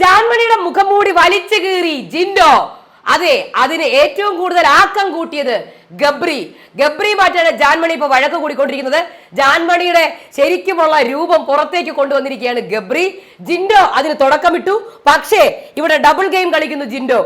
ജാൻമണിയുടെ മുഖം മൂടി വലിച്ചു കീറി ജിൻഡോ. അതെ അതിന് ഏറ്റവും കൂടുതൽ ആക്കം കൂട്ടിയത് ഗബ്രി. ഗബ്രി മാറ്റാണ് ജാൻമണി ഇപ്പൊ വഴക്ക് കൂടിക്കൊണ്ടിരിക്കുന്നത്. ജാൻമണിയുടെ ശരിക്കുമുള്ള രൂപം പുറത്തേക്ക് കൊണ്ടുവന്നിരിക്കുകയാണ് ഗബ്രി. ജിൻഡോ അതിന് തുടക്കമിട്ടു. പക്ഷേ ഇവിടെ ഡബിൾ ഗെയിം കളിക്കുന്നു ജിൻഡോ.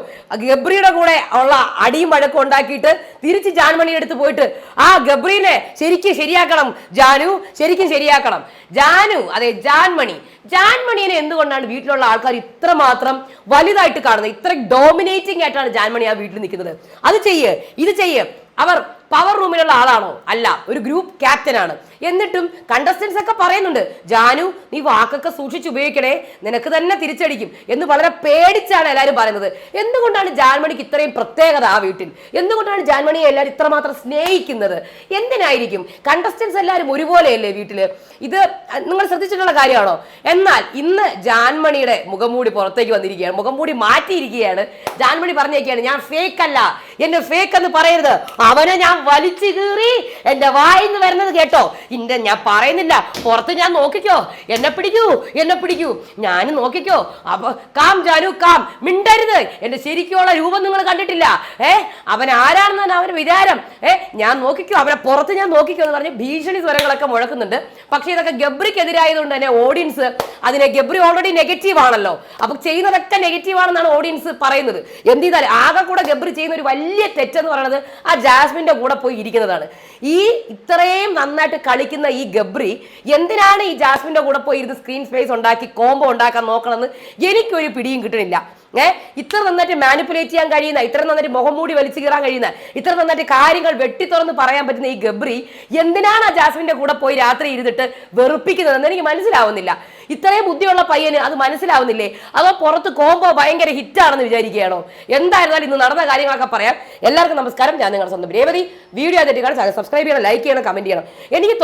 ഗബ്രിയുടെ കൂടെ ഉള്ള അടിയും വഴക്കും ഉണ്ടാക്കിയിട്ട് തിരിച്ച് ജാൻമണിയുടെ അടുത്ത് പോയിട്ട് ആ ഗബ്രീനെ ശരിക്കും ശരിയാക്കണം ജാനു. ശരിക്കും ശരിയാക്കണം. ജാനു അതെ ജാൻമണി. ജാൻമണിനെ എന്തുകൊണ്ടാണ് വീട്ടിലുള്ള ആൾക്കാർ ഇത്ര മാത്രം വലുതായിട്ട് കാണുന്നത്? ഇത്ര ഡോമിനേറ്റിംഗ് ആയിട്ടാണ് ജാൻമണി ആ വീട്ടിൽ നിൽക്കുന്നത്. അത് ചെയ്യ് ഇത് ചെയ്യ്. അവർ പവർ റൂമിലുള്ള ആളാണോ? അല്ല ഒരു ഗ്രൂപ്പ് ക്യാപ്റ്റൻ ആണ്. എന്നിട്ടും കണ്ടസ്റ്റൻസ് ഒക്കെ പറയുന്നുണ്ട് ജാനു നീ വാക്കൊക്കെ സൂക്ഷിച്ച് ഉപയോഗിക്കണേ. നിനക്ക് തന്നെ തിരിച്ചടിക്കും. എന്ന് വളരെ പേടിച്ചാണ് എല്ലാവരും പറയുന്നത്. എന്തുകൊണ്ടാണ് ജാൻമണിക്ക് ഇത്രയും പ്രത്യേകത ആ വീട്ടിൽ? എന്തുകൊണ്ടാണ് ജാൻമണിയെ എല്ലാവരും ഇത്രമാത്രം സ്നേഹിക്കുന്നത്? എന്തിനായിരിക്കും? കണ്ടസ്റ്റൻസ് എല്ലാവരും ഒരുപോലെയല്ലേ വീട്ടിൽ? ഇത് നിങ്ങൾ ശ്രദ്ധിച്ചിട്ടുള്ള കാര്യമാണോ? എന്നാൽ ഇന്ന് ജാൻമണിയുടെ മുഖംമൂടി പുറത്തേക്ക് വന്നിരിക്കുകയാണ്. മുഖംമൂടി മാറ്റിയിരിക്കുകയാണ്. ജാൻമണി പറഞ്ഞേക്കാണ് ഞാൻ ഫേക്ക് അല്ല. എന്നെ ഫേക്ക് എന്ന് പറയരുത്. അവനെ ഞാൻ വലിച്ചു കീറി എന്റെ വായിന്ന് വരുന്നത് കേട്ടോ. ഇന്റെ ഞാൻ പറയുന്നില്ല. പുറത്ത് ഞാൻ നോക്കിക്കോ. എന്നെ പിടിക്കൂ എന്നെ പിടിക്കൂ. ഞാൻ നോക്കിക്കോ. അപ്പൊ കാം ജാനു കാം. മിണ്ടരുത്. എന്റെ ശരിക്കുള്ള രൂപം നിങ്ങൾ കണ്ടിട്ടില്ല. ഏ അവൻ ആരാണെന്നാണ് അവന്റെ വിചാരം. ഏ ഞാൻ നോക്കിക്കോ. അവനെ പുറത്ത് ഞാൻ നോക്കിക്കോ എന്ന് പറഞ്ഞ് ഭീഷണി സ്വരങ്ങളൊക്കെ മുഴക്കുന്നുണ്ട്. പക്ഷേ ഇതൊക്കെ ഗബ്രിക്കെതിരായതുകൊണ്ട് തന്നെ ഓഡിയൻസ് അതിനെ ഗബ്രി ഓൾറെഡി നെഗറ്റീവ് ആണല്ലോ. അപ്പൊ ചെയ്യുന്നതൊക്കെ നെഗറ്റീവ് ആണെന്നാണ് ഓഡിയൻസ് പറയുന്നത്. എന്ത് ചെയ്താൽ ആകെ കൂടെ ഗബ്രി ചെയ്യുന്ന ഒരു വലിയ തെറ്റെന്ന് പറയുന്നത് ആ ജാസ്മിന്റെ പോയി ഇരിക്കുന്നതാണ്. ഈ ഇത്രയും നന്നായിട്ട് കളിക്കുന്ന ഈ ഗബ്രി എന്തിനാണ് ഈ ജാസ്മിന്റെ കൂടെ പോയി ഇരുന്ന് സ്ക്രീൻ സ്പേസ് ഉണ്ടാക്കി കോംബോ ഉണ്ടാക്കാൻ നോക്കണമെന്ന് എനിക്കൊരു പിടിയും കിട്ടണില്ല. ഏഹ് ഇത്ര നന്നായിട്ട് മാനിപ്പുലേറ്റ് ചെയ്യാൻ കഴിയുന്ന ഇത്ര നന്നായിട്ട് മുഖം മൂടി വലിച്ചു കീറാൻ കഴിയുന്ന ഇത്ര നന്നായിട്ട് കാര്യങ്ങൾ വെട്ടി തുറന്ന് പറയാൻ പറ്റുന്ന ഈ ഗബ്രി എന്തിനാണ് ആ ജാസ്മിന്റെ കൂടെ പോയി രാത്രി ഇരുന്നിട്ട് വെറുപ്പിക്കുന്നതെന്ന് എനിക്ക് മനസ്സിലാവുന്നില്ല. ഇത്രയും ബുദ്ധിയുള്ള പയ്യന് അത് മനസ്സിലാവുന്നില്ലേ? അതോ പുറത്ത് കോംബോ ഭയങ്കര ഹിറ്റാണെന്ന് വിചാരിക്കുകയാണോ? എന്തായിരുന്നാലും ഇന്ന് നടന്ന കാര്യങ്ങളൊക്കെ പറയാം. എല്ലാവർക്കും നമസ്കാരം. ഞാൻ നിങ്ങളുടെ സ്വന്തം രേവതി. വീഡിയോ തെറ്റിക്കാണ് സബ്സ്ക്രൈബ് ചെയ്യണം ലൈക്ക് ചെയ്യണം കമന്റ് ചെയ്യണം. എനിക്ക്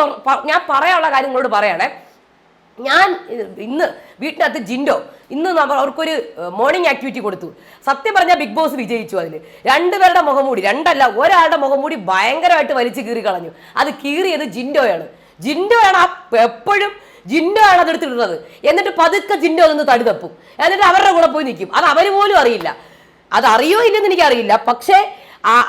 ഞാൻ പറയാനുള്ള കാര്യങ്ങളോട് പറയണേ ഞാൻ ഇന്ന് വീട്ടിനകത്ത് ജിൻഡോ ഇന്ന് നമ്മൾ അവർക്കൊരു മോർണിംഗ് ആക്ടിവിറ്റി കൊടുത്തു. സത്യം പറഞ്ഞാൽ ബിഗ് ബോസ് വിജയിച്ചു അതിൽ രണ്ടുപേരുടെ മുഖംമൂടി രണ്ടല്ല ഒരാളുടെ മുഖംമൂടി ഭയങ്കരമായിട്ട് വലിച്ചു കീറി കളഞ്ഞു. അത് കീറിയത് ജിൻഡോയാണ്. ജിൻഡോയാണ് ആ എപ്പോഴും ആണ് അതെടുത്തിടുന്നത് എന്നിട്ട് പതുക്കെ ജിൻഡോ അതൊന്ന് തടി തപ്പും. എന്നിട്ട് അവരുടെ കൂടെ പോയി നിൽക്കും. അത് അവർ പോലും അറിയില്ല. അത് അറിയോ ഇല്ലെന്ന് എനിക്കറിയില്ല. പക്ഷേ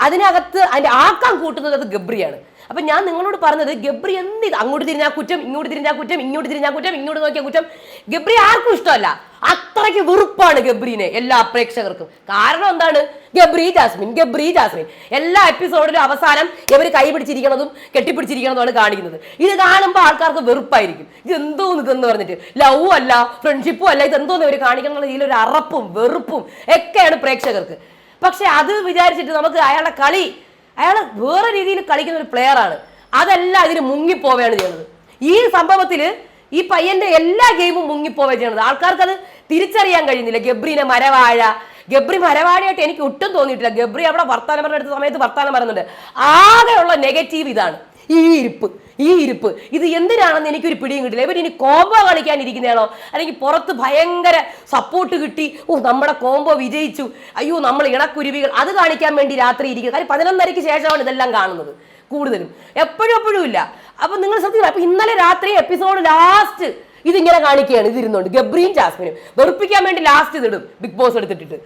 അതിനകത്ത് അതിന്റെ ആക്കാൻ കൂട്ടുന്നത് അത് ഗബ്രിയാണ്. അപ്പൊ ഞാൻ നിങ്ങളോട് പറഞ്ഞത് ഗബ്രി എന്ത് അങ്ങോട്ട് തിരിഞ്ഞാ കുറ്റം ഇങ്ങോട്ട് തിരിഞ്ഞാ കുറ്റം ഇങ്ങോട്ട് തിരിഞ്ഞാ കുറ്റം ഇങ്ങോട്ട് നോക്കിയാൽ കുറ്റം. ഗബ്രി ആർക്കും ഇഷ്ടമല്ല. അത്രയ്ക്ക് വെറുപ്പാണ് ഗബ്രീനെ എല്ലാ പ്രേക്ഷകർക്കും. കാരണം എന്താണ്? ഗബ്രി ജാസ്മിൻ ഗബ്രി ജാസ്മിൻ. എല്ലാ എപ്പിസോഡിലും അവസാനം ഇവർ കൈ പിടിച്ചിരിക്കണതും കെട്ടിപ്പിടിച്ചിരിക്കണതുമാണ് കാണിക്കുന്നത്. ഇത് കാണുമ്പോൾ ആൾക്കാർക്ക് വെറുപ്പായിരിക്കും. ഇത് എന്തോ ഇതെന്ന് പറഞ്ഞിട്ട്. ലവ് അല്ല ഫ്രണ്ട്ഷിപ്പും അല്ല ഇത് എന്തോന്ന് ഇവർ കാണിക്കണം ഇതിലൊരു അറപ്പും വെറുപ്പും ഒക്കെയാണ് പ്രേക്ഷകർക്ക്. പക്ഷെ അത് വിചാരിച്ചിട്ട് നമുക്ക് അയാളുടെ കളി അയാൾ വേറെ രീതിയിൽ കളിക്കുന്ന ഒരു പ്ലെയർ ആണ്. അതല്ല ഇതിന് മുങ്ങിപ്പോവുകയാണ് ചെയ്യുന്നത്. ഈ സംഭവത്തിൽ ഈ പയ്യന്റെ എല്ലാ ഗെയിമും മുങ്ങിപ്പോവുക ചെയ്യുന്നത്. ആൾക്കാർക്ക് അത് തിരിച്ചറിയാൻ കഴിയുന്നില്ല. ഗബ്രിനെ മരവാഴ. ഗബ്രി മരവാഴയായിട്ട് എനിക്ക് ഒട്ടും തോന്നിയിട്ടില്ല. ഗബ്രി അവിടെ വർത്താനം പറഞ്ഞെടുത്ത സമയത്ത് വർത്താനം പറയുന്നുണ്ട്. ആകെയുള്ള നെഗറ്റീവ് ഇതാണ്. ഈ ഇരിപ്പ്. ഈ ഇരിപ്പ്. ഇത് എന്തിനാണെന്ന് എനിക്കൊരു പിടിയും കിട്ടില്ല. ഇവർ ഇനി കോംബോ കളിക്കാൻ ഇരിക്കുന്നതാണോ അല്ലെങ്കിൽ പുറത്ത് ഭയങ്കര സപ്പോർട്ട് കിട്ടി. ഓ നമ്മുടെ കോംബോ വിജയിച്ചു. അയ്യോ നമ്മൾ ഇണക്കുരുവികൾ. അത് കാണിക്കാൻ വേണ്ടി രാത്രി ഇരിക്കുന്നത് കാര്യം പതിനൊന്നരയ്ക്ക് ശേഷമാണ് ഇതെല്ലാം കാണുന്നത് കൂടുതലും. എപ്പോഴും എപ്പോഴും ഇല്ല. അപ്പൊ നിങ്ങൾ ശ്രദ്ധിക്കണം. അപ്പൊ ഇന്നലെ രാത്രി എപ്പിസോഡ് ലാസ്റ്റ് ഇതിങ്ങനെ കാണിക്കുകയാണ്. ഇതിരുന്നുണ്ട്. ഗബ്രിയും ജാസ്മിനും. വെറുപ്പിക്കാൻ വേണ്ടി ലാസ്റ്റ് ഇതിടും. ബിഗ് ബോസ് എടുത്തിട്ടിട്ട്.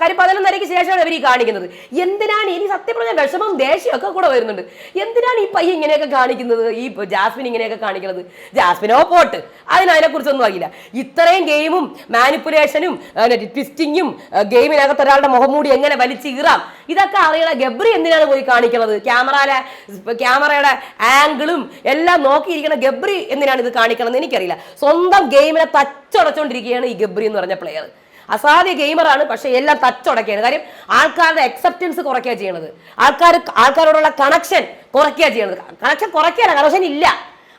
കാര്യം പതിനൊന്നരയ്ക്ക് ശേഷമാണ് ഇവർ ഈ കാണിക്കുന്നത്. എന്തിനാണ് ഇനി സത്യം പറഞ്ഞാൽ വിഷമം ദേഷ്യമൊക്കെ കൂടെ വരുന്നുണ്ട്. എന്തിനാണ് ഈ പയ്യ ഇങ്ങനെയൊക്കെ കാണിക്കുന്നത്? ഈ ജാസ്മിൻ ഇങ്ങനെയൊക്കെ കാണിക്കുന്നത്? ജാസ്മിനോ പോട്ട്. അതിന് അതിനെക്കുറിച്ചൊന്നും അറിയില്ല. ഇത്രയും ഗെയിമും മാനിപ്പുലേഷനും ട്വിസ്റ്റിങ്ങും ഗെയിമിനകത്ത് ഒരാളുടെ മുഖംമൂടി എങ്ങനെ വലിച്ചീറാം ഇതൊക്കെ അറിയണ ഗബ്രി എന്തിനാണ് പോയി കാണിക്കുന്നത്? ക്യാമറയിലെ ക്യാമറയുടെ ആംഗിളും എല്ലാം നോക്കിയിരിക്കണ ഗബ്രി എന്തിനാണ് ഇത് കാണിക്കണമെന്ന് എനിക്കറിയില്ല. സ്വന്തം ഗെയിമിനെ തച്ചടച്ചോണ്ടിരിക്കുകയാണ് ഈ ഗബ്രി എന്ന് പറഞ്ഞ പ്ലെയർ അസാധ്യ ഗെയിമറാണ് പക്ഷെ എല്ലാം തച്ചുടക്കുകയാണ്. കാര്യം ആൾക്കാരുടെ അക്സെപ്റ്റൻസ് കുറയ്ക്കുക ചെയ്യണത്. ആൾക്കാർ ആൾക്കാരോടുള്ള കണക്ഷൻ കുറയ്ക്കുക ചെയ്യണത്. കണക്ഷൻ കുറയ്ക്കുകയല്ല കണക്ഷൻ ഇല്ല.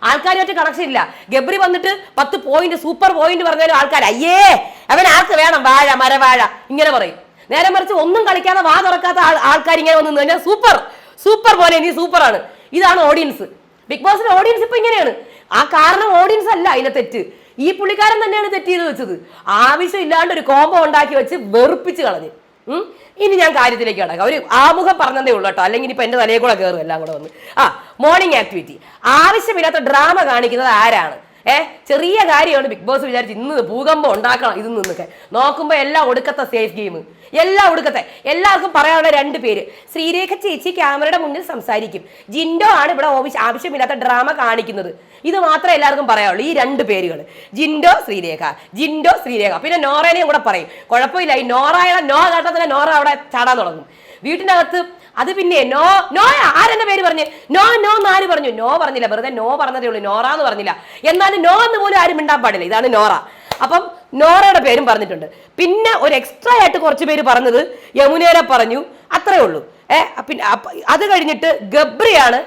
ആൾക്കാരുമായിട്ട് കണക്ഷൻ ഇല്ല. ഗബ്രി വന്നിട്ട് പത്ത് പോയിന്റ് സൂപ്പർ പോയിന്റ് പറഞ്ഞാലും ആൾക്കാർ അയ്യേ അവൻ ആർക്ക് വേണം? വാഴ മരവാഴ. ഇങ്ങനെ പറയും. നേരെ മറിച്ച് ഒന്നും കളിക്കാതെ വാ തുറക്കാത്ത ആൾക്കാർ ഇങ്ങനെ വന്നു കഴിഞ്ഞാൽ സൂപ്പർ സൂപ്പർ പോലെ നീ സൂപ്പറാണ് ഇതാണ് ഓഡിയൻസ് ബിഗ് ബോസിന്റെ ഓഡിയൻസ് ഇപ്പൊ ഇങ്ങനെയാണ്. ആ കാരണം ഓഡിയൻസ് അല്ല അതിലെ തെറ്റ്. ഈ പുള്ളിക്കാരൻ തന്നെയാണ് തെറ്റ് ചെയ്ത് വെച്ചത്. ആവശ്യമില്ലാണ്ട് ഒരു കോംബോ ഉണ്ടാക്കി വെച്ച് വെറുപ്പിച്ച് കളഞ്ഞ്. ഇനി ഞാൻ കാര്യത്തിലേക്ക് കിടക്കാം. ഒരു ആമുഖം പറഞ്ഞതേ ഉള്ളൂ കേട്ടോ. അല്ലെങ്കിൽ ഇപ്പൊ എന്റെ തലയിൽ കൂടെ കയറും എല്ലാം കൂടെ വന്ന്. ആ മോർണിംഗ് ആക്ടിവിറ്റി ആവശ്യമില്ലാത്ത ഡ്രാമ കാണിക്കുന്നത് ആരാണ്? ഏ ചെറിയ കാര്യമാണ് ബിഗ് ബോസ് വിചാരിച്ച് ഇന്ന് ഭൂകമ്പം ഉണ്ടാക്കണം ഇതിൽ നിന്നൊക്കെ. നോക്കുമ്പോൾ എല്ലാം ഒടുക്കത്തെ സേഫ് ഗെയിം. എല്ലാം ഒടുക്കത്തെ. എല്ലാവർക്കും പറയാനുള്ള രണ്ട് പേര്. ശ്രീരേഖ ചേച്ചി ക്യാമറയുടെ മുന്നിൽ സംസാരിക്കും. ജിൻഡോ ആണ് ഇവിടെ ആവശ്യമില്ലാത്ത ഡ്രാമ കാണിക്കുന്നത്. ഇത് മാത്രമേ എല്ലാവർക്കും പറയാവുള്ളൂ ഈ രണ്ട് പേരുകൾ ജിൻഡോ ശ്രീരേഖ. ജിൻഡോ ശ്രീരേഖ. പിന്നെ നോറേനെയും കൂടെ പറയും. കുഴപ്പമില്ല ഈ നോറായ നോ കേട്ടാൽ തന്നെ നോറ അവിടെ ചാടാൻ തുടങ്ങും. വീട്ടിനകത്ത് അത് പിന്നെ നോ നോ ആരെന്ന പേര് പറഞ്ഞു? നോ നോ എന്ന് ആര് പറഞ്ഞു? നോ പറഞ്ഞില്ല വെറുതെ നോ പറഞ്ഞതേ ഉള്ളൂ നോറ എന്ന് പറഞ്ഞില്ല. എന്നാലും നോ എന്ന് പോലും ആരും മിണ്ടാൻ പാടില്ല ഇതാണ് നോറ. അപ്പം നോറയുടെ പേരും പറഞ്ഞിട്ടുണ്ട്. പിന്നെ ഒരു എക്സ്ട്രാ ആയിട്ട് കുറച്ച് പേര് പറഞ്ഞത് യമുനേനെ പറഞ്ഞു അത്രേ ഉള്ളൂ. ഏ പിന്നെ അത് കഴിഞ്ഞിട്ട് ഗബ്രിയാണ്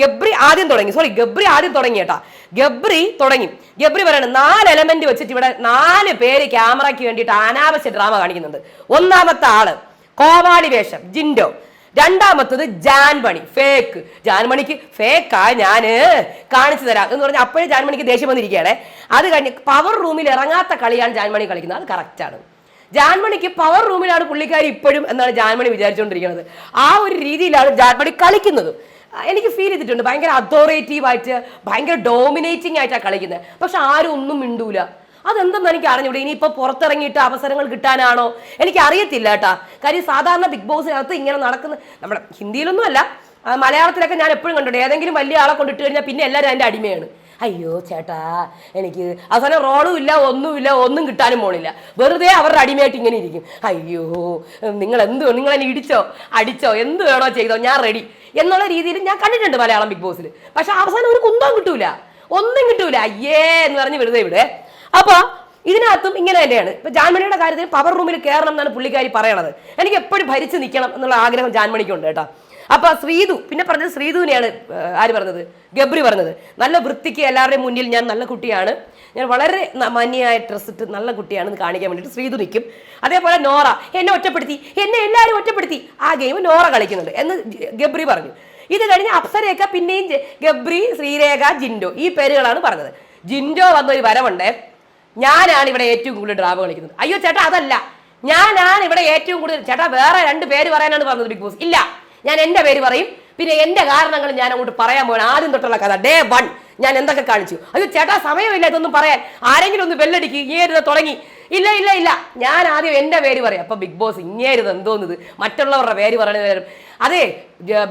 ഗബ്രി ആദ്യം തുടങ്ങി. സോറി ഗബ്രി ആദ്യം തുടങ്ങി കേട്ടാ. ഗബ്രി തുടങ്ങി. ഗബ്രി പറയണം നാല് എലമെന്റ് വെച്ചിട്ട് ഇവിടെ നാല് പേര് ക്യാമറയ്ക്ക് വേണ്ടിയിട്ട് അനാവശ്യ ഡ്രാമ കാണിക്കുന്നുണ്ട്. ഒന്നാമത്തെ ആൾ. കോമാളി വേഷം ജിൻഡോ. രണ്ടാമത്തത് ജാൻമണി ഫേക്ക് ജാൻമണിക്ക് ഫേക്കാ ഞാൻ. കാണിച്ചു തരാം എന്ന് പറഞ്ഞാൽ അപ്പോഴേ ജാൻമണിക്ക് ദേഷ്യം വന്നിരിക്കുകയാണ്. അത് കഴിഞ്ഞ് പവർ റൂമിൽ ഇറങ്ങാത്ത കളിയാണ് ജാൻമണി കളിക്കുന്നത്. അത് കറക്റ്റാണ് ജാൻമണിക്ക് പവർ റൂമിലാണ് പുള്ളിക്കാരി ഇപ്പോഴും എന്നാണ് ജാൻമണി വിചാരിച്ചുകൊണ്ടിരിക്കുന്നത്. ആ ഒരു രീതിയിലാണ് ജാൻമണി കളിക്കുന്നത്. എനിക്ക് ഫീൽ ചെയ്തിട്ടുണ്ട്. ഭയങ്കര അതോറേറ്റീവ് ആയിട്ട് ഭയങ്കര ഡോമിനേറ്റിംഗ് ആയിട്ടാണ് കളിക്കുന്നത്. പക്ഷെ ആരും ഒന്നും മിണ്ടൂല. അതെന്തെന്ന് എനിക്ക് അറിഞ്ഞൂടെ ഇനിയിപ്പോ പുറത്തിറങ്ങിയിട്ട് അവസരങ്ങൾ കിട്ടാനാണോ? എനിക്ക് അറിയത്തില്ല കേട്ടാ. കാര്യം സാധാരണ ബിഗ് ബോസിനകത്ത് ഇങ്ങനെ നടക്കുന്ന നമ്മുടെ ഹിന്ദിയിലൊന്നും അല്ല. മലയാളത്തിലൊക്കെ ഞാൻ എപ്പോഴും കണ്ടിട്ടുണ്ട്. ഏതെങ്കിലും വലിയ ആളെ കൊണ്ടിട്ട് കഴിഞ്ഞാൽ പിന്നെ എല്ലാവരും അതിന്റെ അടിമയാണ്. അയ്യോ ചേട്ടാ എനിക്ക് അവസാനം റോളും ഇല്ല ഒന്നുമില്ല ഒന്നും കിട്ടാനും പോണില്ല. വെറുതെ അവരുടെ അടിമയായിട്ട് ഇങ്ങനെ ഇരിക്കും. അയ്യോ നിങ്ങൾ എന്ത് നിങ്ങൾ എന്നെ ഇടിച്ചോ അടിച്ചോ എന്ത് വേണോ ചെയ്തോ ഞാൻ റെഡി എന്നുള്ള രീതിയിൽ ഞാൻ കണ്ടിട്ടുണ്ട് മലയാളം ബിഗ് ബോസിൽ പക്ഷെ അവസാനം ഒരു കുന്തവും കിട്ടൂല. ഒന്നും കിട്ടൂല. അയ്യേ എന്ന് പറഞ്ഞ് വെറുതെ ഇവിടെ അപ്പൊ ഇതിനകത്തും ഇങ്ങനെ തന്നെയാണ്. ഇപ്പൊ ജാൻമണിയുടെ കാര്യത്തിൽ പവർ റൂമിൽ കയറണം എന്നാണ് പുള്ളിക്കാരി പറയണത്. എനിക്ക് എപ്പോഴും ഭരിച്ചു നിൽക്കണം എന്നുള്ള ആഗ്രഹം ജാൻമണിക്കുണ്ട് കേട്ടോ. അപ്പൊ ശ്രീതു പിന്നെ പറഞ്ഞത് ശ്രീതുവിനെയാണ് ആര് പറഞ്ഞത്? ഗബ്രി പറഞ്ഞത്. നല്ല വൃത്തിക്ക് എല്ലാവരുടെയും മുന്നിൽ ഞാൻ നല്ല കുട്ടിയാണ്. ഞാൻ വളരെ മാന്യമായ ഡ്രസ് ഇട്ട് നല്ല കുട്ടിയാണെന്ന് കാണിക്കാൻ വേണ്ടിയിട്ട് ശ്രീതു നിൽക്കും. അതേപോലെ നോറ എന്നെ ഒറ്റപ്പെടുത്തി എന്നെ എല്ലാവരും ഒറ്റപ്പെടുത്തി. ആ ഗെയിം നോറ കളിക്കുന്നുണ്ട് എന്ന് ഗബ്രി പറഞ്ഞു. ഇത് കഴിഞ്ഞ് അപ്സരയൊക്കെ പിന്നെയും ഗബ്രി ശ്രീരേഖ ജിൻഡോ ഈ പേരുകളാണ് പറഞ്ഞത്. ജിൻഡോ വന്നൊരു വരവുണ്ട്. ഞാനാണ് ഇവിടെ ഏറ്റവും കൂടുതൽ ഡ്രാമ കളിക്കുന്നത്. അയ്യോ ചേട്ടാ അതല്ല. ഞാനാണ് ഇവിടെ ഏറ്റവും കൂടുതൽ ചേട്ടാ വേറെ രണ്ട് പേര് പറയാനാണ് പറഞ്ഞത് ബിഗ് ബോസ് ഇല്ല. ഞാൻ എന്റെ പേര് പറയും. പിന്നെ എന്റെ കാരണങ്ങൾ ഞാൻ അങ്ങോട്ട് പറയാൻ പോകണം ആദ്യം തൊട്ടുള്ള കഥ. ഡേ വൺ ഞാൻ എന്തൊക്കെ കാണിച്ചു? അയ്യോ ചേട്ടാ സമയമില്ല ഇതൊന്നും പറയാൻ. ആരെങ്കിലും ഒന്ന് ബെല്ലടിക്ക് ഇങ്ങേരുത് തുടങ്ങി. ഇല്ല ഇല്ല ഇല്ല. ഞാൻ ആദ്യം എന്റെ പേര് പറയാം. അപ്പൊ ബിഗ് ബോസ് ഇങ്ങേരുത് എന്തോന്നത് മറ്റുള്ളവരുടെ പേര് പറയുന്നത് അതെ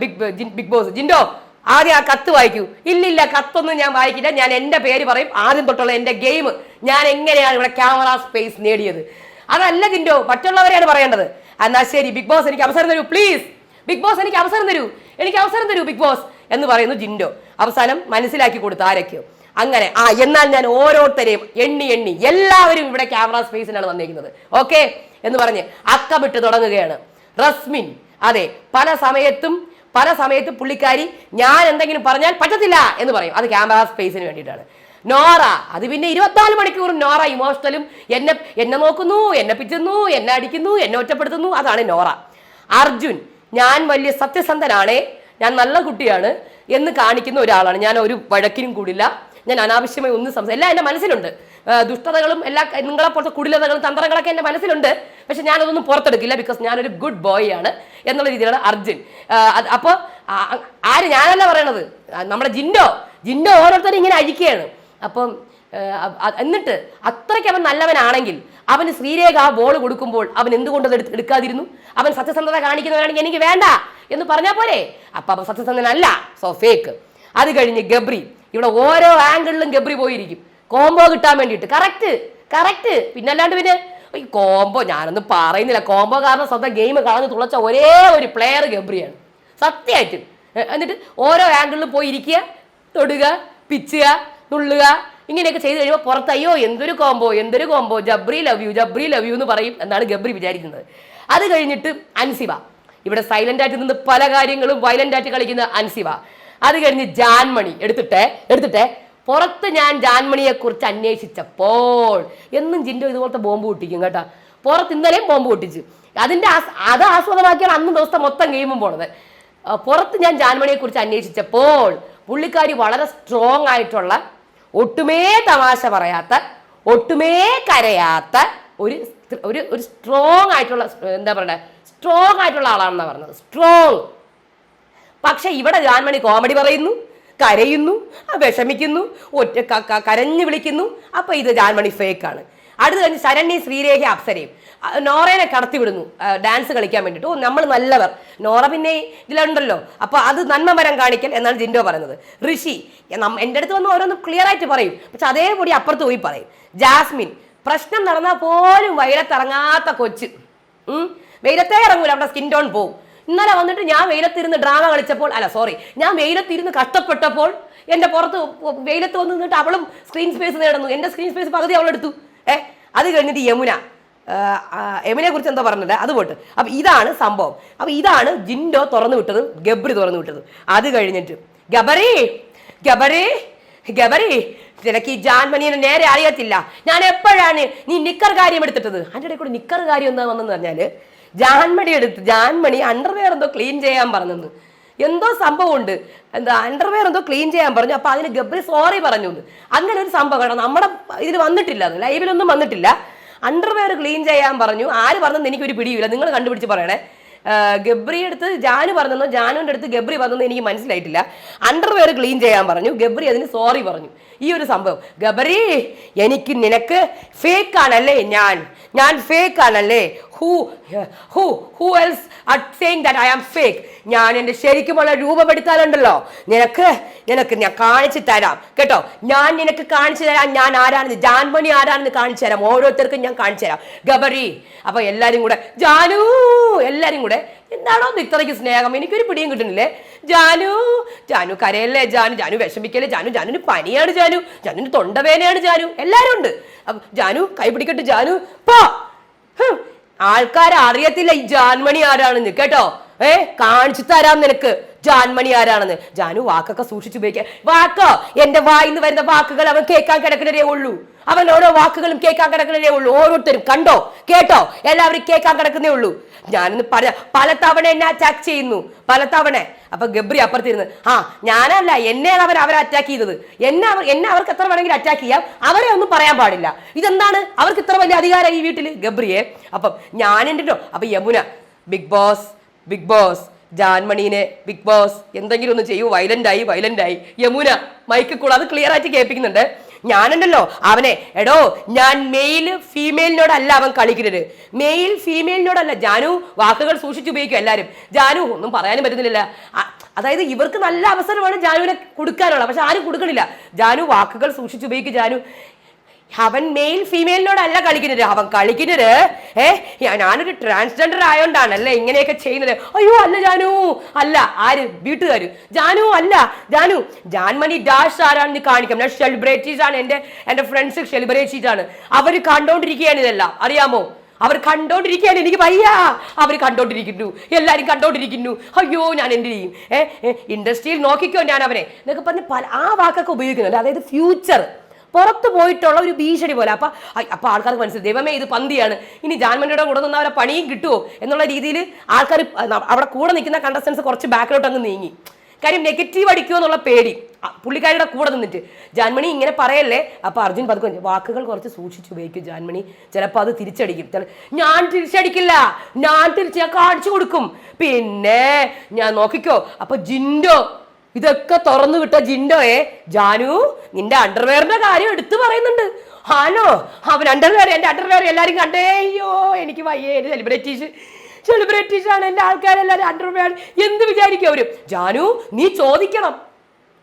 ബിഗ് ബിഗ് ബോസ് ജിൻഡോ ആദ്യം ആ കത്ത് വായിക്കൂ. ഇല്ലില്ല കത്തൊന്നും ഞാൻ വായിക്കില്ല. ഞാൻ എന്റെ പേര് പറയും. ആദ്യം തൊട്ടുള്ള എന്റെ ഗെയിം. ഞാൻ എങ്ങനെയാണ് ഇവിടെ ക്യാമറ സ്പേസ് നേടിയത്? അതല്ല ജിൻഡോ മറ്റുള്ളവരെയാണ് പറയേണ്ടത്. എന്നാ ശരി ബിഗ് ബോസ് എനിക്ക് അവസരം തരൂ പ്ലീസ്. ബിഗ് ബോസ് എനിക്ക് അവസരം തരൂ. എനിക്ക് അവസരം തരൂ ബിഗ് ബോസ് എന്ന് പറയുന്നു ജിൻഡോ. അവസാനം മനസ്സിലാക്കി കൊടുത്തു ആരൊക്കെയോ. അങ്ങനെ ആ എന്നാൽ ഞാൻ ഓരോരുത്തരെയും എണ്ണി എണ്ണി എല്ലാവരും ഇവിടെ ക്യാമറ സ്പേസിനാണ് വന്നിരിക്കുന്നത്. ഓക്കെ? എന്ന് പറഞ്ഞ് അക്കമിട്ട് തുടങ്ങുകയാണ്. റസ്മിൻ അതെ പല സമയത്തും പല സമയത്ത് പുള്ളിക്കാരി ഞാൻ എന്തെങ്കിലും പറഞ്ഞാൽ പറ്റത്തില്ല എന്ന് പറയും. അത് ക്യാമറ സ്പേസിന് വേണ്ടിയിട്ടാണ്. നോറ അത് പിന്നെ ഇരുപത്തിനാല് മണിക്കൂറും നോറ ഇമോഷണലും എന്നെ എന്നെ നോക്കുന്നു എന്നെ പിറ്റുന്നു എന്നെ അടിക്കുന്നു എന്നെ ഒറ്റപ്പെടുത്തുന്നു. അതാണ് നോറ. അർജുൻ ഞാൻ വലിയ സത്യസന്ധനാണ്. ഞാൻ നല്ല കുട്ടിയാണ് എന്ന് കാണിക്കുന്ന ഒരാളാണ്. ഞാൻ ഒരു വഴക്കിനും കൂടില്ല. ഞാൻ അനാവശ്യമായി ഒന്നും സംസാരിക്കും എല്ലാം എന്റെ മനസ്സിലുണ്ട്. ദുഷ്ടതകളും എല്ലാ നിങ്ങളെ പോലത്തെ കുടിലതകളും തന്ത്രങ്ങളൊക്കെ എന്റെ മനസ്സിലുണ്ട്. പക്ഷെ ഞാനതൊന്നും പുറത്തെടുക്കില്ല ബിക്കോസ് ഞാനൊരു ഗുഡ് ബോയ് ആണ് എന്നുള്ള രീതിയിലാണ് അർജുൻ. അപ്പോൾ ആര് ഞാനല്ല പറയണത്? നമ്മുടെ ജിന്നോ ജിന്നോ ഓരോരുത്തരും ഇങ്ങനെ അഴിക്കുകയാണ്. അപ്പം എന്നിട്ട് അത്രയ്ക്ക് അവൻ നല്ലവനാണെങ്കിൽ അവന് ശ്രീരേഖ ആ ബോൾ കൊടുക്കുമ്പോൾ അവൻ എന്തുകൊണ്ട് അത് എടുക്കാതിരുന്നു? അവൻ സത്യസന്ധത കാണിക്കുന്നവനാണെങ്കിൽ എനിക്ക് വേണ്ട എന്ന് പറഞ്ഞാൽ പോരെ? അപ്പൊ അവൻ സത്യസന്ധനല്ല. സോ ഫേക്ക് അത് കഴിഞ്ഞ് ഗബ്രി. ഇവിടെ ഓരോ ആംഗിളിലും ഗബ്രി പോയിരിക്കും. കോംബോ കിട്ടാൻ വേണ്ടിയിട്ട്. കറക്റ്റ് കറക്റ്റ് പിന്നെ അല്ലാണ്ട് പിന്നെ ഈ കോംബോ ഞാനൊന്നും പറയുന്നില്ല. കോംബോ കാരണം സ്വന്തം ഗെയിം കളഞ്ഞ് തുളച്ച ഒരേ ഒരു പ്ലെയർ ഗബ്രിയാണ്. സത്യമായിട്ടും. എന്നിട്ട് ഓരോ ആംഗിളിലും പോയി ഇരിക്കുക തൊടുക പിച്ചുക തുള്ളുക ഇങ്ങനെയൊക്കെ ചെയ്ത് കഴിയുമ്പോൾ പുറത്ത് അയ്യോ എന്തൊരു കോംബോ എന്തൊരു combo Jabri love you Jabri love you എന്ന് പറയും എന്നാണ് ഗബ്രി വിചാരിക്കുന്നത്. അത് കഴിഞ്ഞിട്ട് അൻസിവ ഇവിടെ സൈലന്റ് ആയിട്ട് നിന്ന് പല കാര്യങ്ങളും വയലന്റ് ആയിട്ട് കളിക്കുന്ന അൻസിവ അത് കഴിഞ്ഞ് ജാൻമണി. എടുത്തിട്ടെ എടുത്തിട്ടെ. പുറത്ത് ഞാൻ ജാൻമണിയെ കുറിച്ച് അന്വേഷിച്ചപ്പോൾ എന്നും ജിൻഡോ ഇതുപോലത്തെ ബോംബ് പൊട്ടിക്കും കേട്ടോ. പുറത്ത് ഇന്നലെയും ബോംബ് പൊട്ടിച്ചു. അതിന്റെ ആസ്- അത് ആസ്വാദമാക്കിയാണ് അന്ന് ദിവസത്തെ മൊത്തം ഗെയിമും പോണത്. പുറത്ത് ഞാൻ ജാൻമണിയെ കുറിച്ച് അന്വേഷിച്ചപ്പോൾ പുള്ളിക്കാരി വളരെ സ്ട്രോങ് ആയിട്ടുള്ള ഒട്ടുമേ തമാശ പറയാത്ത ഒട്ടുമേ കരയാത്ത ഒരു ഒരു ഒരു സ്ട്രോങ് ആയിട്ടുള്ള എന്താ പറയുക സ്ട്രോങ് ആയിട്ടുള്ള ആളാണെന്നാണ് പറഞ്ഞത്. സ്ട്രോങ് പക്ഷെ ഇവിടെ ജാൻമണി കോമഡി പറയുന്നു. കരയുന്നു വിഷമിക്കുന്നു ഒറ്റ കരഞ്ഞു വിളിക്കുന്നു. അപ്പൊ ഇത് ജാൻമണി ഫേക്കാണ് അടുത്ത് കഴിഞ്ഞ് ശരണ്യ ശ്രീരേഖ അപ്സരയും. നോറേനെ കടത്തിവിടുന്നു ഡാൻസ് കളിക്കാൻ വേണ്ടിയിട്ട് ഓ നമ്മൾ നല്ലവർ. നോറ പിന്നെ ഇതിലുണ്ടല്ലോ. അപ്പൊ അത് നന്മ മരം കാണിക്കൽ എന്നാണ് ജിൻഡോ പറയുന്നത്. ഋഷി എന്റെ അടുത്ത് വന്ന് ഓരോന്നും ക്ലിയർ ആയിട്ട് പറയും. പക്ഷെ അതേപടി അപ്പുറത്ത് പോയി പറയും. ജാസ്മിൻ പ്രശ്നം നടന്നാൽ പോലും വയലത്തിറങ്ങാത്ത കൊച്ച്. വെയിലത്തേ ഇറങ്ങൂല അവിടെ സ്കിൻ ടോൺ പോവും. ഇന്നലെ വന്നിട്ട് ഞാൻ വെയിലത്തിരുന്ന് ഡ്രാമ കളിച്ചപ്പോൾ അല്ല സോറി ഞാൻ വെയിലത്തിരുന്ന് കഷ്ടപ്പെട്ടപ്പോൾ എന്റെ പുറത്ത് വെയിലത്ത് വന്ന് നിന്നിട്ട് അവളും സ്ക്രീൻ സ്പേസ് നേടുന്നു. എന്റെ സ്ക്രീൻ സ്പേസ് പകുതി അവളെടുത്തു ഏ അത് കഴിഞ്ഞിട്ട് യമുന യമുനെ കുറിച്ച് എന്താ പറഞ്ഞത് അത് പോട്ട്. അപ്പൊ ഇതാണ് സംഭവം. അപ്പൊ ഇതാണ് ജിൻഡോ തുറന്നു വിട്ടത് ഗബ്രി തുറന്നു വിട്ടത്. അത് കഴിഞ്ഞിട്ട് ഗബറി ഗബറി ഗബറി നിനക്ക് ഈ ജാൻമണിയെ നേരെ അറിയത്തില്ല. ഞാൻ എപ്പോഴാണ് നീ നിക്കർ കാര്യം എടുത്തിട്ടത്? അതിന്റെ ഇടയിൽ കൂടെ നിക്കർ കാര്യം എന്താ വന്നെന്ന് പറഞ്ഞാൽ ജാൻമണി എടുത്ത് ജാൻമണി അണ്ടർവെയർ എന്തോ ക്ലീൻ ചെയ്യാൻ പറഞ്ഞെന്ന്. എന്തോ സംഭവമുണ്ട്. എന്താ അണ്ടർവെയർ എന്തോ ക്ലീൻ ചെയ്യാൻ പറഞ്ഞു. അപ്പൊ അതിന് ഗബ്രി സോറി പറഞ്ഞു. അങ്ങനെ ഒരു സംഭവം കേട്ടോ നമ്മുടെ ഇതിൽ വന്നിട്ടില്ല ലൈവിലൊന്നും വന്നിട്ടില്ല. അണ്ടർവെയർ ക്ലീൻ ചെയ്യാൻ പറഞ്ഞു. ആര് പറഞ്ഞെന്ന് എനിക്കൊരു പിടിയില്ല. നിങ്ങൾ കണ്ടുപിടിച്ച് പറയണേ. ഗബ്രി അടുത്ത് ജാനു പറഞ്ഞെന്നോ? ജാനുവിന്റെ അടുത്ത് ഗബ്രി പറഞ്ഞെന്നോ എനിക്ക് മനസ്സിലായിട്ടില്ല. അണ്ടർവെയർ ക്ലീൻ ചെയ്യാൻ പറഞ്ഞു. ഗബ്രി അതിന് സോറി പറഞ്ഞു. ഈ ഒരു സംഭവം. ഗബറി എനിക്ക് നിനക്ക് ഫേക്ക് ആണല്ലേ ഞാൻ. ഞാൻ ഫേക്ക് ആണല്ലേ. Who who who else saying that I am fake ഞാൻ എന്റെ ശരിക്കുമുള്ള രൂപപ്പെടുത്താറുണ്ടല്ലോ നിനക്ക് നിനക്ക് ഞാൻ കാണിച്ചു തരാം. കേട്ടോ? ഞാൻ നിനക്ക് കാണിച്ചു തരാം. ഞാൻ ആരാണെന്ന് ജാൻമണി ആരാണെന്ന് കാണിച്ചു തരാം. ഓരോരുത്തർക്കും ഞാൻ കാണിച്ചു തരാം. ഗബറി അപ്പൊ എല്ലാരും കൂടെ ജാനു എല്ലാരും കൂടെ എന്താണോ ഇത്രയ്ക്ക് സ്നേഹം? എനിക്കൊരു പിടിയും കിട്ടുന്നില്ലേ? ജാനു ജാനു കരയല്ലേ? ജാനു ജാനു വിഷമിക്കല്ലേ? ജാനു ജാനുവിന് പനിയാണ് ജാനു. ജാനുവിന് തൊണ്ടവേനയാണ് ജാനു. എല്ലാരും ഉണ്ട്. ജാനു കൈ പിടിക്കട്ടെ ജാനു. പോ. ആൾക്കാർ അറിയത്തില്ല ഈ ജാൻമണി ആരാണെന്ന് കേട്ടോ? ഏ കാണിച്ചു തരാം നിനക്ക്. ജാൻമണി ആരാണെന്ന്. ജാനു വാക്കൊക്കെ സൂക്ഷിച്ചു സൂക്ഷിച്ചുപയോഗിക്കാൻ വാക്കോ? എന്റെ വായിന്ന് വരുന്ന വാക്കുകൾ അവൻ കേൾക്കാൻ കിടക്കുന്നതേ ഉള്ളൂ. അവൻ ഓരോ വാക്കുകളും കേൾക്കാൻ കിടക്കുന്നതേ ഉള്ളൂ. ഓരോരുത്തരും കണ്ടോ? കേട്ടോ? എല്ലാവരും കേൾക്കാൻ കിടക്കുന്നേ ഉള്ളൂ. ഞാനൊന്ന് പറഞ്ഞ പല തവണ എന്നെ അറ്റാക്ക് ചെയ്യുന്നു. പല തവണ അപ്പൊ ഗബ്രി അപ്പുറത്തിരുന്ന് ആ ഞാനല്ല. എന്നെയാണ് അവർ അവരെ അറ്റാക്ക് ചെയ്തത്. എന്നെ അവർ എന്നെ അവർക്ക് എത്ര വേണമെങ്കിലും അറ്റാക്ക് ചെയ്യാം. അവരെ ഒന്നും പറയാൻ പാടില്ല. ഇതെന്താണ്? അവർക്ക് ഇത്ര വലിയ അധികാരം ഈ വീട്ടിൽ ഗബ്രിയെ. അപ്പം ഞാനുണ്ടോ അപ്പൊ Yamuna Bigg Boss Bigg Boss ജാൻമണീനെ Bigg Boss എന്തെങ്കിലും ഒന്ന് ചെയ്യൂ. വൈലന്റ് ആയി യമുന മൈക്ക് കൂടെ അത് ക്ലിയർ ആയിട്ട് കേൾപ്പിക്കുന്നുണ്ട്. ഞാനുണ്ടല്ലോ. അവനെ എടോ ഞാൻ മെയിൽ ഫീമെയിലിനോടല്ല അവൻ കളിക്കുന്നത്. മെയിൽ ഫീമെയിലിനോടല്ല ജാനു വാക്കുകൾ സൂക്ഷിച്ചുപയോഗിക്കും എല്ലാവരും ജാനു ഒന്നും പറയാനും പറ്റുന്നില്ല അതായത് ഇവർക്ക് നല്ല അവസരമാണ് ജാനുവിനെ കൊടുക്കാനുള്ള. പക്ഷെ ആരും കൊടുക്കണില്ല. ജാനു വാക്കുകൾ സൂക്ഷിച്ചുപയോഗിക്കും ജാനു അവൻ മെയിൽ ഫീമെയിലിനോടല്ല കളിക്കുന്നത്. അവൻ കളിക്കുന്നത് ഏ ഞാനൊരു ട്രാൻസ്ജെൻഡർ ആയോണ്ടാണല്ലേ ഇങ്ങനെയൊക്കെ ചെയ്യുന്നത്. അയ്യോ അല്ല ജാനു അല്ല ആര്? വീട്ടുകാര്. ജാനു അല്ല ജാനു ജാൻമണി ഡാഷ് ആരാണെന്ന് കാണിക്കാം. ഞാൻ സെലിബ്രേറ്റീസ് ആണ് എന്റെ എന്റെ ഫ്രണ്ട്സ് സെലിബ്രേറ്റീസ് ആണ്. അവർ കണ്ടോണ്ടിരിക്കുകയാണ് ഇതെല്ലാം. അറിയാമോ? അവർ കണ്ടോണ്ടിരിക്കുകയാണ്. എനിക്ക് വയ്യ. അവർ കണ്ടോണ്ടിരിക്കുന്നു. എല്ലാവരും കണ്ടോണ്ടിരിക്കുന്നു. അയ്യോ ഞാൻ എന്ത് ചെയ്യും? ഇൻഡസ്ട്രിയിൽ നോക്കിക്കോ ഞാൻ അവനെ എന്നൊക്കെ പറഞ്ഞ് പല ആ വാക്കൊക്കെ ഉപയോഗിക്കുന്നുണ്ട്. അതായത് ഫ്യൂച്ചർ പുറത്ത് പോയിട്ടുള്ള ഒരു ഭീഷണി പോലെ. അപ്പൊ അപ്പൊ ആൾക്കാർക്ക് മനസ്സിലായി. ദൈവമേ ഇത് പന്തിയാണ്. ഇനി ജാൻമണിയുടെ കൂടെ നിന്ന് അവരെ പണിയും കിട്ടുമോ എന്നുള്ള രീതിയിൽ ആൾക്കാർ അവിടെ കൂടെ നിൽക്കുന്ന കണ്ടസ്റ്റൻസ് കുറച്ച് ബാക്കിലോട്ട് അങ്ങ് നീങ്ങി. കാര്യം നെഗറ്റീവ് അടിക്കുമോ എന്നുള്ള പേടി. പുള്ളിക്കാരിയുടെ കൂടെ നിന്നിട്ട്. ജാൻമണി ഇങ്ങനെ പറയല്ലേ? അപ്പൊ അർജുൻ പതുക്കെ വാക്കുകൾ കുറച്ച് സൂക്ഷിച്ചു ഉപയോഗിക്കും ജാൻമണി. ചിലപ്പോൾ അത് തിരിച്ചടിക്കും. ഞാൻ തിരിച്ചടിക്കില്ല. ഞാൻ തിരിച്ച് ഞാൻ കാണിച്ചു കൊടുക്കും. പിന്നെ ഞാൻ നോക്കിക്കോ. അപ്പൊ ജിൻഡോ ഇതൊക്കെ തുറന്നു വിട്ട ജിൻഡോയെ ജാനു നിന്റെ അണ്ടർവെയറിന്റെ കാര്യം എടുത്തു പറയുന്നുണ്ട്. ആണോ? അവൻ അണ്ടർവെയർ എന്റെ അണ്ടർവെയർ എല്ലാരും കണ്ടേ അയ്യോ എനിക്ക് വയ്യേ സെലിബ്രിറ്റീസ് സെലിബ്രിറ്റീസ് ആണ് എന്റെ ആൾക്കാരെല്ലാരും അണ്ടർവെയർ എന്ത് വിചാരിക്കും അവർ? ജാനു നീ ചോദിക്കണം.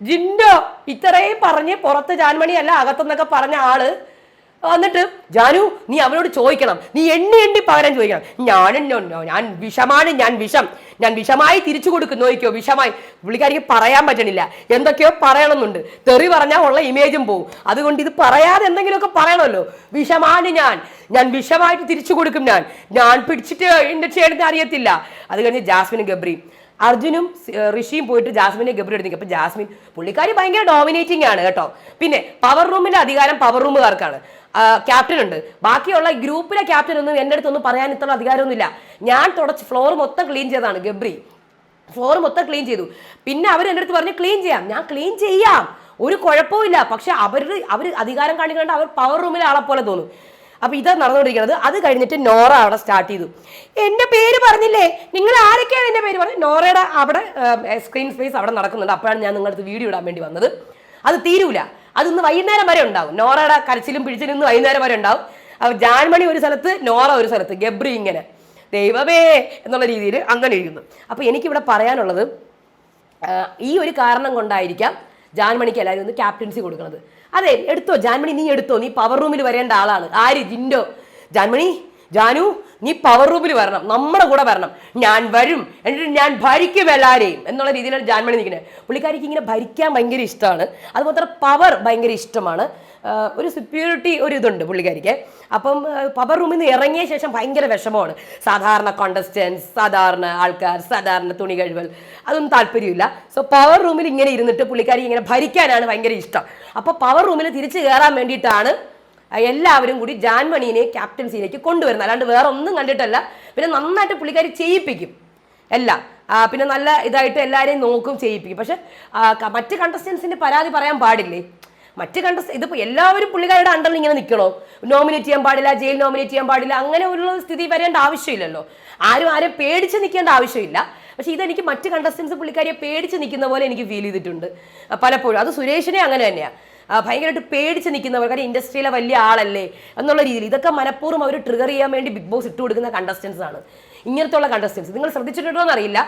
ജിൻഡോ ഇത്രയും പറഞ്ഞ് പുറത്ത് ജാൻമണി അല്ല അകത്തെന്നൊക്കെ പറഞ്ഞ ആൾ എന്നിട്ട് ജാനു നീ അവനോട് ചോദിക്കണം. നീ എണ്ണി എണ്ണി പകരം ചോദിക്കണം. ഞാൻ നോ- നോ, ഞാൻ വിഷമാണ് ഞാൻ വിഷം. ഞാൻ വിഷമായി തിരിച്ചു കൊടുക്കും നോക്കിയോ? വിഷമായി. പുള്ളിക്കാരിക്ക് പറയാൻ പറ്റണില്ല. എന്തൊക്കെയോ പറയണമെന്നുണ്ട്. തെറി പറഞ്ഞാൽ ഉള്ള ഇമേജും പോവും. അതുകൊണ്ട് ഇത് പറയാതെ എന്തെങ്കിലുമൊക്കെ പറയണമല്ലോ. വിഷമാണ് ഞാൻ. ഞാൻ വിഷമായിട്ട് തിരിച്ചു കൊടുക്കും ഞാൻ. ഞാൻ പിടിച്ചിട്ട് എന്റെ ചെയ്യണമെന്ന് അറിയത്തില്ല. അത് കഴിഞ്ഞ് ജാസ്മിനും ഗബ്രിയും. അർജുനും ഋഷിയും പോയിട്ട് ജാസ്മിനെ ഗബ്രി എടുത്തു അപ്പൊ ജാസ്മിൻ പുള്ളിക്കാരി ഭയങ്കര ഡോമിനേറ്റിംഗ് ആണ് കേട്ടോ. പിന്നെ പവർ റൂമിന്റെ അധികാരം പവർ റൂമുകാർക്കാണ് ക്യാപ്റ്റൻ ഉണ്ട്. ബാക്കിയുള്ള ഗ്രൂപ്പിലെ ക്യാപ്റ്റൻ ഒന്നും എന്റെ അടുത്തൊന്നും പറയാൻ ഇത്ര അധികാരമൊന്നുമില്ല. ഞാൻ തുടച്ച് ഫ്ലോർ മൊത്തം ക്ലീൻ ചെയ്തതാണ് ഗബ്രി. ഫ്ലോർ മൊത്തം ക്ലീൻ ചെയ്തു. പിന്നെ അവർ എന്റെ അടുത്ത് പറഞ്ഞു ക്ലീൻ ചെയ്യാം. ഞാൻ ക്ലീൻ ചെയ്യാം. ഒരു കുഴപ്പമില്ല പക്ഷെ അവർ അവർ അധികാരം കാണിക്കേണ്ട അവർ പവർ റൂമിലെ ആളെ പോലെ തോന്നും. അപ്പൊ ഇത് നടന്നുകൊണ്ടിരിക്കുന്നത് അത് കഴിഞ്ഞിട്ട് നോറ അവിടെ സ്റ്റാർട്ട് ചെയ്തു. എന്റെ പേര് പറഞ്ഞില്ലേ? നിങ്ങൾ ആരൊക്കെയാണ് എന്റെ പേര് പറഞ്ഞത്? നോറയുടെ അവിടെ സ്ക്രീൻ സ്പേസ് അവിടെ നടക്കുന്നുണ്ട്. അപ്പോഴാണ് ഞാൻ നിങ്ങൾക്ക് വീഡിയോ ഇടാൻ വേണ്ടി വന്നത്. അത് തീരൂല. അത് ഇന്ന് വൈകുന്നേരം വരെ ഉണ്ടാവും. നോറയുടെ കരച്ചിലും പിടിച്ചിലും ഇന്ന് വൈകുന്നേരം വരെ ഉണ്ടാവും. അപ്പോൾ ജാൻമണി ഒരു സ്ഥലത്ത് നോറ ഒരു സ്ഥലത്ത് ഗബ്രി ഇങ്ങനെ. ദൈവമേ എന്നുള്ള രീതിയിൽ അങ്ങനെ ഇരിക്കുന്നു. അപ്പൊ എനിക്കിവിടെ പറയാനുള്ളത് ഈ ഒരു കാരണം കൊണ്ടായിരിക്കാം ജാൻമണിക്ക് എല്ലാവരും ഒന്ന് ക്യാപ്റ്റൻസി കൊടുക്കുന്നത്. അതെ എടുത്തോ. ജാൻമണി നീ എടുത്തോ. നീ പവർ റൂമിൽ വരേണ്ട ആളാണ്. ആര്? ജിൻഡോ. ജാൻമണി ജാനു നീ പവർ റൂമിൽ വരണം. നമ്മുടെ കൂടെ വരണം. ഞാൻ വരും. എന്നിട്ട് ഞാൻ ഭരിക്കും എല്ലാവരെയും എന്നുള്ള രീതിയിലാണ് ജാൻമണി നിൽക്കുന്നത്. പുള്ളിക്കാരിക്ക് ഇങ്ങനെ ഭരിക്കാൻ ഭയങ്കര ഇഷ്ടമാണ്. അതുപോലെ പവർ ഭയങ്കര ഇഷ്ടമാണ്. ഒരു സുപ്യൂരിറ്റി ഒരു ഇതുണ്ട് പുള്ളിക്കാരിക്ക്. അപ്പം പവർ റൂമിൽ നിന്ന് ഇറങ്ങിയ ശേഷം ഭയങ്കര വിഷമമാണ്. സാധാരണ കോണ്ടസ്റ്റൻസ് സാധാരണ ആൾക്കാർ സാധാരണ തുണി കഴിവൽ അതൊന്നും താല്പര്യമില്ല. സോ പവർ റൂമിൽ ഇങ്ങനെ ഇരുന്നിട്ട് പുള്ളിക്കാരി ഇങ്ങനെ ഭരിക്കാനാണ് ഭയങ്കര ഇഷ്ടം. അപ്പോൾ പവർ റൂമിൽ തിരിച്ചു കയറാൻ വേണ്ടിയിട്ടാണ് എല്ലാവരും കൂടി ജാൻമണീനെ ക്യാപ്റ്റൻസിയിലേക്ക് കൊണ്ടുവരുന്നത്. അല്ലാണ്ട് വേറെ ഒന്നും കണ്ടിട്ടല്ല. പിന്നെ നന്നായിട്ട് പുള്ളിക്കാരി ചെയ്യിപ്പിക്കും. എല്ലാം. പിന്നെ നല്ല ഇതായിട്ട് എല്ലാവരെയും നോക്കും ചെയ്യിപ്പിക്കും. പക്ഷെ മറ്റ് കണ്ടസ്റ്റൻസിന്റെ പരാതി പറയാൻ പാടില്ലേ? മറ്റ് കണ്ട ഇതിപ്പോ എല്ലാവരും പുള്ളിക്കാരുടെ അണ്ടറിൽ ഇങ്ങനെ നിൽക്കണോ നോമിനേറ്റ് ചെയ്യാൻ പാടില്ല ജയിൽ നോമിനേറ്റ് ചെയ്യാൻ പാടില്ല അങ്ങനെ ഒരു സ്ഥിതി വരേണ്ട ആവശ്യമില്ലല്ലോ. ആരും ആരെ പേടിച്ച് നിൽക്കേണ്ട ആവശ്യമില്ല. പക്ഷെ ഇതെനിക്ക് മറ്റ് കണ്ടസ്റ്റൻസ് പുള്ളിക്കാരിയെ പേടിച്ച് നിൽക്കുന്ന പോലെ എനിക്ക് ഫീൽ ചെയ്തിട്ടുണ്ട്. പലപ്പോഴും. അത് സുരേഷിനെ അങ്ങനെ തന്നെയാണ് ഭയങ്കരമായിട്ട് പേടിച്ച് നിൽക്കുന്നവർ കാര്യം ഇൻഡസ്ട്രിയിലെ വലിയ ആളല്ലേ എന്നുള്ള രീതിയിൽ ഇതൊക്കെ മനഃപൂർവം അവർ ട്രിഗർ ചെയ്യാൻ വേണ്ടി ബിഗ് ബോസ് ഇട്ട് കൊടുക്കുന്ന കണ്ടസ്റ്റൻസ് ആണ്. ഇങ്ങനത്തെ ഉള്ള കണ്ടസ്റ്റൻസ് നിങ്ങൾ ശ്രദ്ധിച്ചിട്ടുണ്ടോ എന്നറിയില്ല.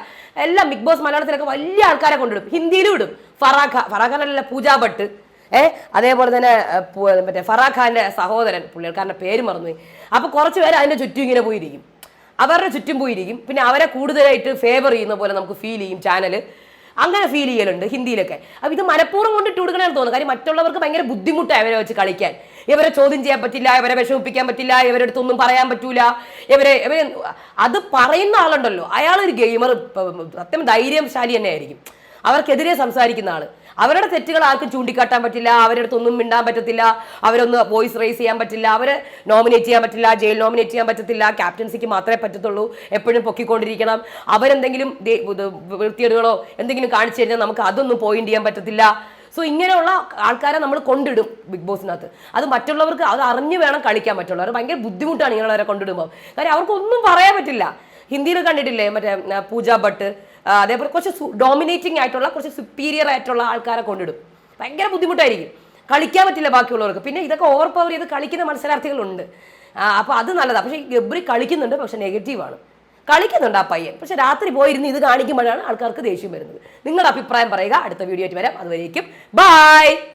എല്ലാം ബിഗ് ബോസ് മലയാളത്തിലൊക്കെ വലിയ ആൾക്കാരെ കൊണ്ടിടും ഹിന്ദിയിലും ഇടും. ഫറാഖ. ഫറാഖാനല്ല പൂജാ ഭട്ട്. ഏ? അതേപോലെ തന്നെ മറ്റേ ഫറാഖ് ഖാന്റെ സഹോദരൻ പുള്ളിക്കാരന്റെ പേര് മറന്നുപോയി. അപ്പോൾ കുറച്ച് പേര് അതിന്റെ ചുറ്റും ഇങ്ങനെ പോയിരിക്കും. അവരുടെ ചുറ്റും പോയിരിക്കും. പിന്നെ അവരെ കൂടുതലായിട്ട് ഫേവർ ചെയ്യുന്ന പോലെ നമുക്ക് ഫീൽ ചെയ്യും ചാനൽ അങ്ങനെ ഫീൽ ചെയ്യലുണ്ട് ഹിന്ദിയിലൊക്കെ. അപ്പോൾ ഇത് മനഃപൂർവം കൊണ്ടിട്ട് കൊടുക്കണമെന്ന് തോന്നുന്നു. കാര്യം മറ്റുള്ളവർക്ക് ഭയങ്കര ബുദ്ധിമുട്ടാണ് ഇവരെ വെച്ച് കളിക്കാൻ. ഇവരെ ചോദ്യം ചെയ്യാൻ പറ്റില്ല ഇവരെ വിഷമിപ്പിക്കാൻ പറ്റില്ല ഇവരുടെ അടുത്തൊന്നും പറയാൻ പറ്റൂല. ഇവരെ ഇവരെ അത് പറയുന്ന ആളുണ്ടല്ലോ. അയാളൊരു ഗെയിമർ സത്യം ധൈര്യശാലി തന്നെ ആയിരിക്കും അവർക്കെതിരെ സംസാരിക്കുന്ന ആൾ. അവരുടെ തെറ്റുകൾ ആർക്കും ചൂണ്ടിക്കാട്ടാൻ പറ്റില്ല അവരുടെ അടുത്തൊന്നും മിണ്ടാൻ പറ്റത്തില്ല അവരൊന്ന് വോയിസ് റേസ് ചെയ്യാൻ പറ്റില്ല അവരെ നോമിനേറ്റ് ചെയ്യാൻ പറ്റില്ല ജയിൽ നോമിനേറ്റ് ചെയ്യാൻ പറ്റത്തില്ല ക്യാപ്റ്റൻസിക്ക് മാത്രമേ പറ്റത്തുള്ളൂ എപ്പോഴും പൊക്കിക്കൊണ്ടിരിക്കണം. അവരെന്തെങ്കിലും വൃത്തിയേടുകളോ എന്തെങ്കിലും കാണിച്ചു കഴിഞ്ഞാൽ നമുക്ക് അതൊന്നും പോയിന്റ് ചെയ്യാൻ പറ്റത്തില്ല. സോ ഇങ്ങനെയുള്ള ആൾക്കാരെ നമ്മൾ കൊണ്ടിടും ബിഗ് ബോസിനകത്ത് അത് മറ്റുള്ളവർക്ക് അത് അറിഞ്ഞു വേണം കളിക്കാൻ പറ്റുള്ളൂ. അവർ ഭയങ്കര ബുദ്ധിമുട്ടാണ് ഇങ്ങനെയുള്ളവരെ കൊണ്ടിടുമ്പോൾ കാര്യം അവർക്കൊന്നും പറയാൻ പറ്റില്ല. ഹിന്ദിയിൽ കണ്ടിട്ടില്ലേ? മറ്റേ പൂജ ഭട്ട്. അതേപോലെ കുറച്ച് ഡോമിനേറ്റിംഗ് ആയിട്ടുള്ള കുറച്ച് സുപ്പീരിയർ ആയിട്ടുള്ള ആൾക്കാരെ കൊണ്ടിടും. ഭയങ്കര ബുദ്ധിമുട്ടായിരിക്കും. കളിക്കാൻ പറ്റില്ല ബാക്കിയുള്ളവർക്ക്. പിന്നെ ഇതൊക്കെ ഓവർ പവർ ചെയ്ത് കളിക്കുന്ന മത്സരാർത്ഥികളുണ്ട്. അപ്പോൾ അത് നല്ലതാണ് പക്ഷേ ഗബ്രി കളിക്കുന്നുണ്ട് പക്ഷേ നെഗറ്റീവാണ് കളിക്കുന്നുണ്ട് ആ പയ്യൻ. പക്ഷെ രാത്രി പോയിരുന്ന് ഇത് കാണിക്കുമ്പോഴാണ് ആൾക്കാർക്ക് ദേഷ്യം വരുന്നത്. നിങ്ങളുടെ അഭിപ്രായം പറയുക. അടുത്ത വീഡിയോ ആയിട്ട് വരാം. അതുവരേക്കും ബൈ